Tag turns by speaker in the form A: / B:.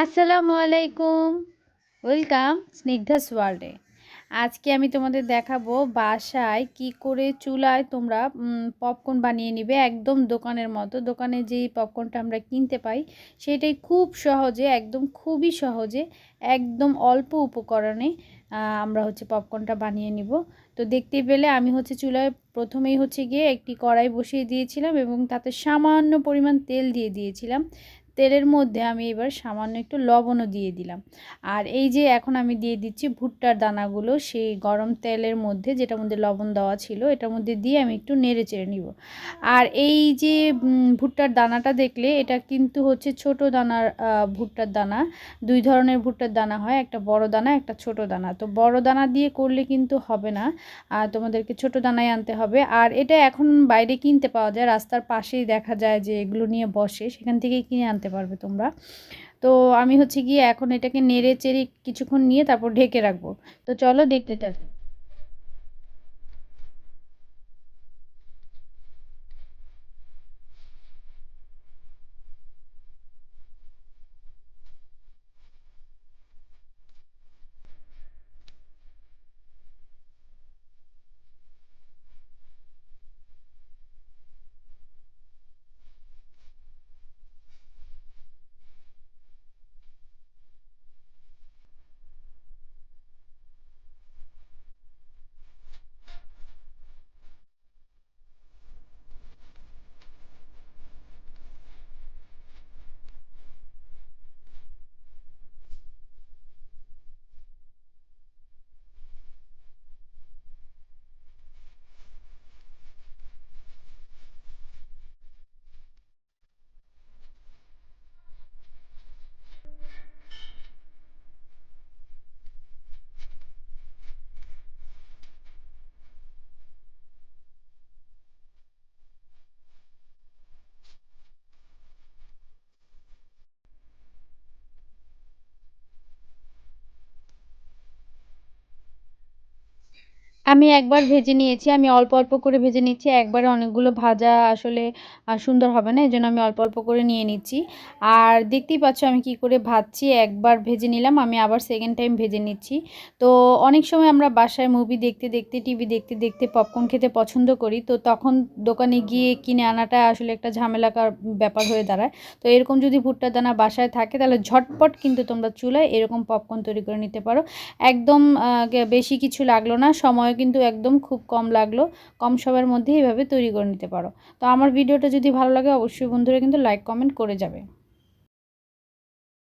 A: আসসালামু আলাইকুম। ওয়েলকাম স্নিগ্ধাস ওয়ার্ল্ডে আজকে আমি তোমাদের দেখাবো বাসায় কি করে চুলায় তোমরা পপকর্ন বানিয়ে নিবে একদম দোকানের মতো। দোকানে যেই পপকর্নটা আমরা কিনতে পাই, সেটাই খুব সহজে, একদম খুবই সহজে, একদম অল্প উপকরণে আমরা হচ্ছে পপকর্নটা বানিয়ে নিব। তো দেখতে পেলে আমি হচ্ছে চুলায় প্রথমেই হচ্ছে গিয়ে একটি কড়াই বসিয়ে দিয়েছিলাম এবং তাতে সামান্য পরিমাণ তেল দিয়ে দিয়েছিলাম। তেলের মধ্যে আমি এবার সামান্য একটু লবণও দিয়ে দিলাম। আর এই যে এখন আমি দিয়ে দিচ্ছি ভুট্টার দানাগুলো, সেই গরম তেলের মধ্যে যেটার মধ্যে লবণ দেওয়া ছিল, এটার মধ্যে দিয়ে আমি একটু নেড়ে চেড়ে নিব। আর এই যে ভুট্টার দানাটা দেখলে এটা কিন্তু হচ্ছে ছোট দানার ভুট্টার দানা। দুই ধরনের ভুট্টার দানা হয়, একটা বড় দানা, একটা ছোট দানা। তো বড় দানা দিয়ে করলে কিন্তু হবে না তোমাদেরকে ছোট দানায় আনতে হবে। আর এটা এখন বাইরে কিনতে পাওয়া যায়, রাস্তার পাশেই দেখা যায় যে এগুলো নিয়ে বসে, সেখান থেকেই কিনে আনতে পারবে তোমরা। তো আমি হচ্ছে গিয়ে এখন এটাকে নেড়ে চেড়ে কিছুক্ষণ নিয়ে তারপর ঢেকে রাখব। তো চলো দেখতে থাকি। আমি একবার ভেজে নিয়েছি, আমি অল্প অল্প করে ভেজে নিচ্ছি, একবারে অনেকগুলো ভাজা আসলে সুন্দর হবে না এই জন্য আমি অল্প অল্প করে নিয়ে নিচ্ছি। আর দেখতেই পাচ্ছ আমি কি করে ভাজছি, একবার ভেজে নিলাম, আমি আবার সেকেন্ড টাইম ভেজে নিচ্ছি। তো অনেক সময় আমরা বাসায় মুভি দেখতে দেখতে টিভি দেখতে দেখতে পপকর্ন খেতে পছন্দ করি, তো তখন দোকানে গিয়ে কিনে আনাটা আসলে একটা ঝামেলাকার ব্যাপার হয়ে দাঁড়ায়। তো এরকম যদি ভুট্টা দানা বাসায় থাকে, তাহলে ঝটপট কিন্তু তোমরা চুলায় এরকম পপকর্ন তৈরি করে নিতে পারো। একদম বেশি কিছু লাগল না, সময় কিন্তু একদম খুব কম লাগল। কম সময়ের মধ্যে এইভাবে তৈরি করে নিতে পারো। তো আমার ভিডিওটা যদি ভালো লাগে, অবশ্যই বন্ধুরা কিন্তু লাইক কমেন্ট করে যাবে।